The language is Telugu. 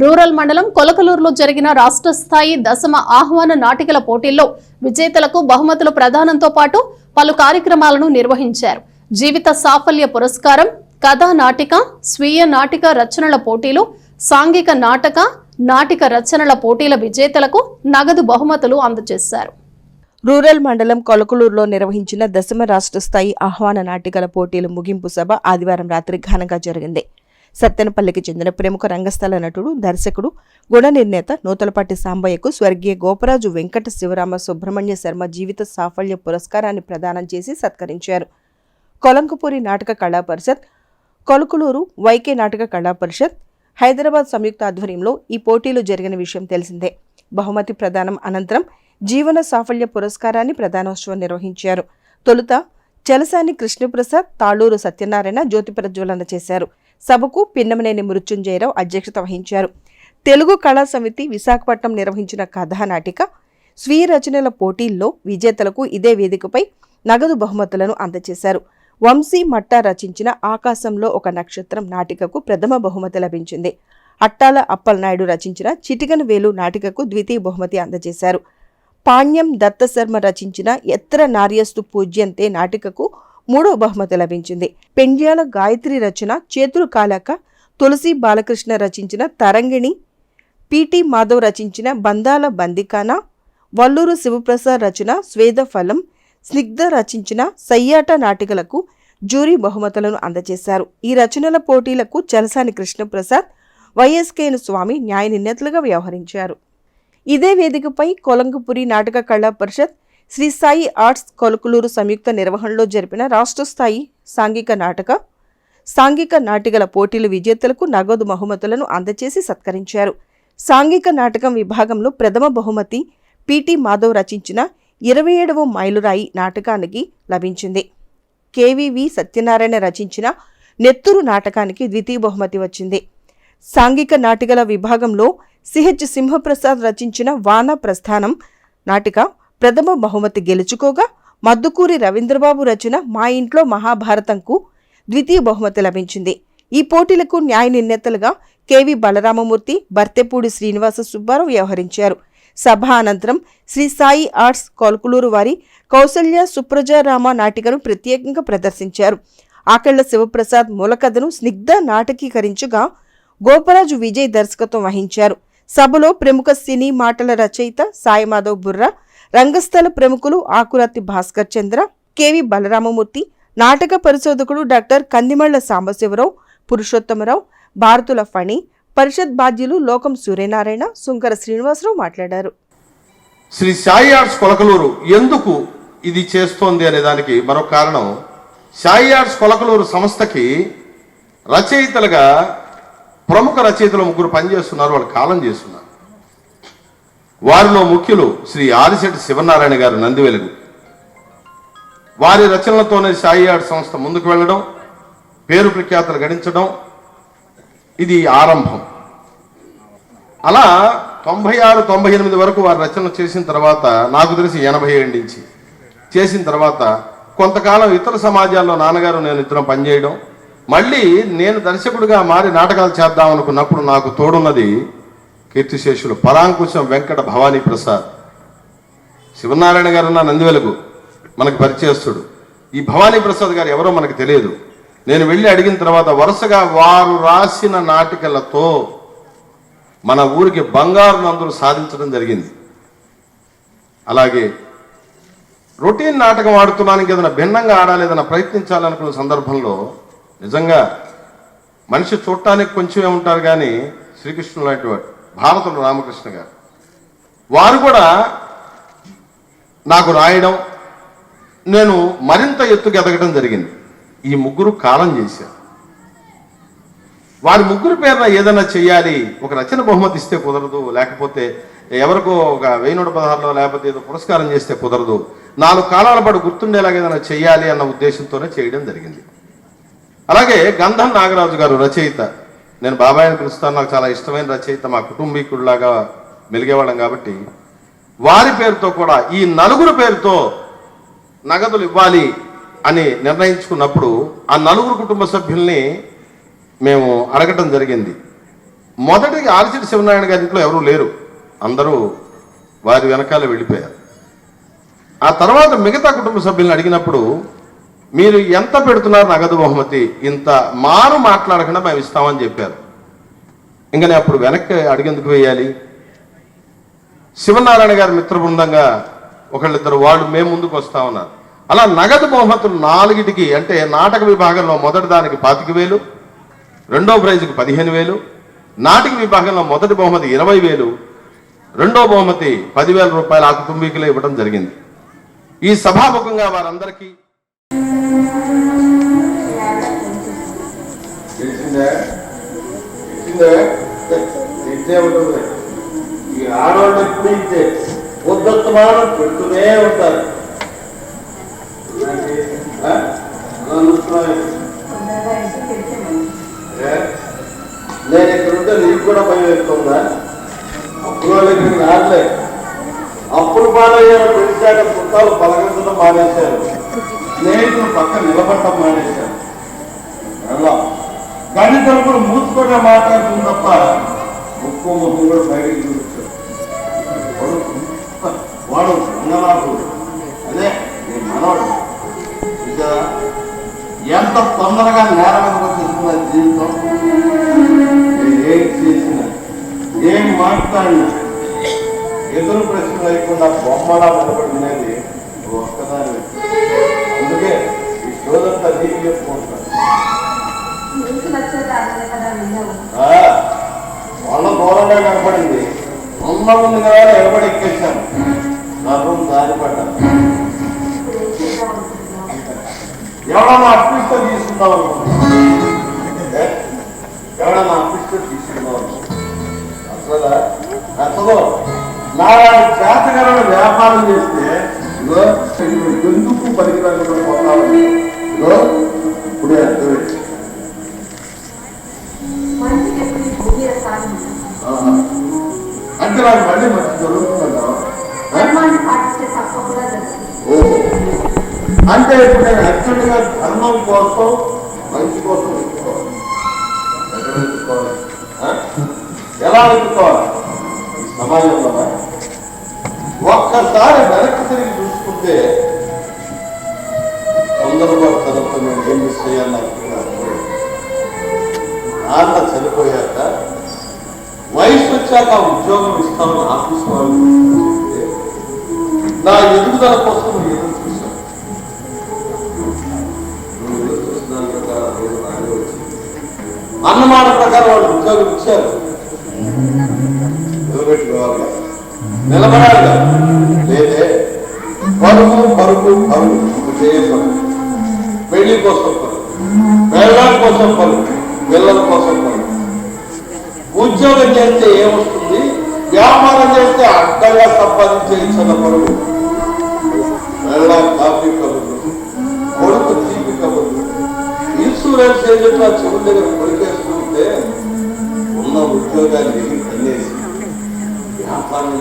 రూరల్ మండలం కొలకలూరులో జరిగిన రాష్ట్ర స్థాయి దశమ ఆహ్వాన నాటికల పోటీల్లో విజేతలకు బహుమతుల ప్రదానంతో పాటు పలు కార్యక్రమాలను నిర్వహించారు. జీవిత సాఫల్య పురస్కారం కథా నాటిక స్వీయ నాటిక రచనల పోటీలు సాంఘిక నాటక నాటిక రచనల పోటీల విజేతలకు నగదు బహుమతులు అందజేశారు. రూరల్ మండలం కొలకలూరులో నిర్వహించిన దశమ రాష్ట్ర స్థాయి ఆహ్వాన నాటికల పోటీల ముగింపు సభ ఆదివారం రాత్రి ఘనంగా జరిగింది. సత్తెనపల్లికి చెందిన ప్రముఖ రంగస్థల నటుడు దర్శకుడు గుణ నిర్ణేత నూతలపాటి సాంబయ్యకు స్వర్గీయ గోపరాజు వెంకట శివరామ సుబ్రహ్మణ్య శర్మ జీవిత సాఫల్య పురస్కారాన్ని ప్రదానం చేసి సత్కరించారు. కొలంకపూరి నాటక కళా పరిషత్ కొలుకులూరు వైకే నాటక కళా పరిషత్ హైదరాబాద్ సంయుక్త ఆధ్వర్యంలో ఈ పోటీలు జరిగిన విషయం తెలిసిందే. బహుమతి ప్రదానం అనంతరం జీవన సాఫల్య పురస్కారాన్ని ప్రధానోత్సవం నిర్వహించారు. తొలుత చలసాని కృష్ణప్రసాద్ తాళూరు సత్యనారాయణ జ్యోతి ప్రజ్వలన చేశారు. సభకు పిన్నమనేని మృత్యుంజయరావు అధ్యక్షత వహించారు. తెలుగు కళా సమితి విశాఖపట్నం నిర్వహించిన కథానాటిక స్వీయ రచనల పోటీల్లో విజేతలకు ఇదే వేదికపై నగదు బహుమతులను అందజేశారు వంశీ మట్టా రచించిన ఆకాశంలో ఒక నక్షత్రం నాటికకు ప్రథమ బహుమతి లభించింది. అట్టాల అప్పలనాయుడు రచించిన చిటికన వేలు నాటికకు ద్వితీయ బహుమతి అందజేశారు పాణ్యం దత్తశర్మ రచించిన ఎత్ర నార్యస్తు పూజ్యంతే నాటికకు మూడో బహుమతి లభించింది. పెండ్యాల గాయత్రి రచన చేతులు కాలాక తులసి బాలకృష్ణ రచించిన తరంగిణి పిటి మాధవ్ రచించిన బంధాల బందికాన వల్లూరు శివప్రసాద్ రచన స్వేదఫలం స్నిగ్ధ రచించిన సయ్యాట నాటికలకు జ్యూరీ బహుమతులను అందజేశారు. ఈ రచనల పోటీలకు చలసాని కృష్ణప్రసాద్ వైఎస్కేను స్వామి న్యాయ నిర్ణేతలుగా వ్యవహరించారు. ఇదే వేదికపై కొలంగపురి నాటక కళా పరిషత్ శ్రీ సాయి ఆర్ట్స్ కొలకులూరు సంయుక్త నిర్వహణలో జరిపిన రాష్ట్ర స్థాయి సాంఘిక నాటక సాంఘిక నాటికల పోటీల విజేతలకు నగదు బహుమతులను అందజేసి సత్కరించారు. సాంఘిక నాటకం విభాగంలో ప్రథమ బహుమతి పిటి మాధవ్ రచించిన ఇరవై ఏడవ మైలురాయి నాటకానికి లభించింది. కేవీవి సత్యనారాయణ రచించిన నెత్తురు నాటకానికి ద్వితీయ బహుమతి వచ్చింది. సాంఘిక నాటికల విభాగంలో సిహెచ్ సింహప్రసాద్ రచించిన వాన ప్రస్థానం నాటిక ప్రథమ బహుమతి గెలుచుకోగా మద్దుకూరి రవీంద్రబాబు రచన మా ఇంట్లో మహాభారతంకు ద్వితీయ బహుమతి లభించింది. ఈ పోటీలకు న్యాయ నిర్ణేతలుగా కెవి బలరామమూర్తి బర్తెపూడి శ్రీనివాస సుబ్బారావు వ్యవహరించారు. సభ అనంతరం శ్రీ సాయి ఆర్ట్స్ కొల్కులూరు వారి కౌసల్య సుప్రజారామ నాటికను ప్రత్యేకంగా ప్రదర్శించారు. ఆకళ్ళ శివప్రసాద్ మూలకథను స్నిగ్ధ నాటకీకరించగా గోపరాజు విజయ్ దర్శకత్వం వహించారు. సభలో ప్రముఖ సినీ మాటల రచయిత సాయిమాధవ్ బుర్రా రంగస్థల ప్రముఖులు ఆకురాతి భాస్కర్ చంద్ర కెవి బలరామమూర్తి నాటక పరిశోధకుడు డాక్టర్ కందిమళ్ళ సాంబశివరావు పురుషోత్తమరావు భారతుల ఫణి పరిషత్ బాధ్యులు లోకం సూర్యనారాయణ సుంకర శ్రీనివాసరావు మాట్లాడారు. శ్రీ సాయి ఆర్ట్స్ కొలకలూరు ఎందుకు ఇది చేస్తోంది అనే దానికి మరొక కారణం సాయి ఆర్ట్స్ కొలకలూరు సంస్థకి రచయితలుగా ప్రముఖ రచయితలు ముగ్గురు పనిచేస్తున్నారు వాళ్ళు కాలం చేస్తున్నారు. వారిలో ముఖ్యులు శ్రీ ఆదిశెట్టి శివనారాయణ గారు నందివెలుగు. వారి రచనలతోనే సాయి ఆర్ట్ సంస్థ ముందుకు వెళ్ళడం పేరు ప్రఖ్యాతలు గడించడం ఇది ఆరంభం. అలా తొంభై ఆరు తొంభై ఎనిమిది వరకు వారు రచనలు చేసిన తర్వాత నాకు తెలిసి ఎనభై ఏడు నుంచి చేసిన తర్వాత కొంతకాలం ఇతర సమాజాల్లో నాన్నగారు నేను ఇద్దరం పనిచేయడం మళ్ళీ నేను దర్శకుడిగా మారి నాటకాలు చేద్దాం అనుకున్నప్పుడు నాకు తోడున్నది కీర్తిశేషులు పరాంకుశం వెంకట భవానీ ప్రసాద్. శివనారాయణ గారు నా నందివెలుగు మనకు పరిచయస్తుడు. ఈ భవానీ ప్రసాద్ గారు ఎవరో మనకు తెలియదు. నేను వెళ్ళి అడిగిన తర్వాత వరుసగా వారు రాసిన నాటికలతో మన ఊరికి బంగారు నందులు సాధించడం జరిగింది. అలాగే రొటీన్ నాటకం ఆడుతున్నానికి ఏదైనా భిన్నంగా ఆడాలి ఏదైనా ప్రయత్నించాలనుకున్న సందర్భంలో నిజంగా మనిషి చూడటానికి కొంచెమే ఉంటారు కానీ శ్రీకృష్ణుడు లాంటి వాడు. భారతుడు రామకృష్ణ గారు. వారు కూడా నాకు రాయడం నేను మరింత ఎత్తుకు ఎదగడం జరిగింది. ఈ ముగ్గురు కాలం చేశారు. వారి ముగ్గురు పేరున ఏదైనా చేయాలి ఒక రచన బహుమతి ఇస్తే కుదరదు లేకపోతే ఎవరికో ఒక వెయ్యి నూట పదహారులో లేకపోతే ఏదో పురస్కారం చేస్తే కుదరదు నాలుగు కాలాల పాటు గుర్తుండేలాగా ఏదైనా చేయాలి అన్న ఉద్దేశంతోనే చేయడం జరిగింది. అలాగే గంధం నాగరాజు గారు రచయిత నేను బాబాయ్ని పిలుస్తాను నాకు చాలా ఇష్టమైన రచయిత మా కుటుంబీకుడిలాగా మెలిగేవాళ్ళం కాబట్టి వారి పేరుతో కూడా ఈ నలుగురు పేరుతో నగదులు ఇవ్వాలి అని నిర్ణయించుకున్నప్పుడు ఆ నలుగురు కుటుంబ సభ్యుల్ని మేము అడగటం జరిగింది. మొదటి ఆర్చిడి శివనారాయణ గారి ఇంట్లో ఎవరూ లేరు. అందరూ వారి వెనకాల వెళ్ళిపోయారు. ఆ తర్వాత మిగతా కుటుంబ సభ్యులను అడిగినప్పుడు మీరు ఎంత పెడుతున్నారు నగదు బహుమతి ఇంత మారు మాట్లాడకుండా మేము ఇస్తామని చెప్పారు. ఇంకా నేను అప్పుడు వెనక్కి అడిగేందుకు వేయాలి? శివనారాయణ గారి మిత్ర బృందంగా ఒకళ్ళిద్దరు వాళ్ళు మేము ముందుకు వస్తా ఉన్నారు. అలా నగదు బహుమతులు నాలుగిటికి అంటే నాటక విభాగంలో మొదటి దానికి పాతిక వేలు రెండో ప్రైజ్కి పదిహేను వేలు నాటక విభాగంలో మొదటి బహుమతి ఇరవై వేలు రెండో బహుమతి పదివేల రూపాయలు ఆ కుటుంబీకులే ఇవ్వడం జరిగింది. ఈ సభాముఖంగా వారందరికీ తెలిసిందే తెలిసిందే తెలిసే ఉంటుంది. ఈ ఆడవాళ్ళు ఎప్పుడు ఇచ్చే? ఉద్దత్తమానం పెడుతూనే ఉంటారు. నేను ఇక్కడ ఉంటే నీకు కూడా భయం ఎక్కుతుందా అప్పుడు వాళ్ళు ఇక్కడికి రాలే అప్పుడు పాలయ్యారు పెంచాక పుట్టాలు పలకరించడం మానేశారు. స్నేహితులు పక్క నిలబడటం మానేశారు. అలా కానీ తరపున మూసుకోవడం మాట్లాడుతుంది తప్ప ముక్కు ముక్కు కూడా బయటికి చూపించారు. వాడు వాడు అదే నీ మనవాడు. ఇక ఎంత తొందరగా నేల మీదకి జీవితం. నేను ఏం చేసిన ఏం మాట్లాడినా ఎదురు ప్రశ్న లేకుండా బొమ్మలా నిలబడినది నువ్వు ఒక్కదాని అందుకే ఈ షోదంతా నీకు చెప్పుకుంటాను నీకు నచ్చేదాన్ని కదా విన్నావు ఆ, వాళ్ళ దూరంగా కనపడింది. ఉన్న ఉంది కదా నిలబడి ఎక్కేశాను నా రూమ్ దారి పడ్డాను ఇప్పుడు ఏం చేద్దాం అనుకుంటున్నావు ఎవడన్నా అప్పిస్తే తీసుకుందాం? ఎవడన్నా అప్పిస్తే తీసుకుందాం. అసలు అసలు నా చేతగానే వ్యాపారం చేస్తే ఇదో ఇగో ఎందుకు పనికిరాకుండా పోతావు ఇదో ఇప్పుడే అర్థమైంది. అంటే నాకు మళ్ళీ మంచి జరుగుతుందంటావా? జరుగుతుంది అంటే ఇప్పుడు నేను అర్జెంటుగా ధర్మం కోసం మంచి కోసం వెతుక్కోవాలి. ఎలా వెతుక్కోవాలి? సమాజంలో ఒక్కసారి వెనక్కి తిరిగి చూసుకుంటే తొందరగా తనతో నేను ఏం మిస్ చేయాలని అనుకున్నాను నాన్న చనిపోయాక వయసు వచ్చాక ఆ ఉద్యోగం ఇస్తామని ఆఫీస్ వాళ్ళు నా ఎదుగుదల కోసం నువ్వు ఎదురు చూశావు. ఎదురు చూసిన ప్రకారం అన్నమాట ప్రకారం వాళ్ళు ఉద్యోగం ఇచ్చారు. ఏమొస్తుంది? వ్యాపారం చేస్తే అడ్డగా సంపాదించే ఇచ్చిన పరుగు వెళ్ళ కాఫీ కబుర్లు. కొడుకు తీపి కబుర్లు. ఇన్సూరెన్స్ ఏజెంట్ ఆ చెవుల దగ్గర కొరికేసుకుంటే ఉన్న ఉద్యోగాన్ని కన్నేసి వ్యాపారం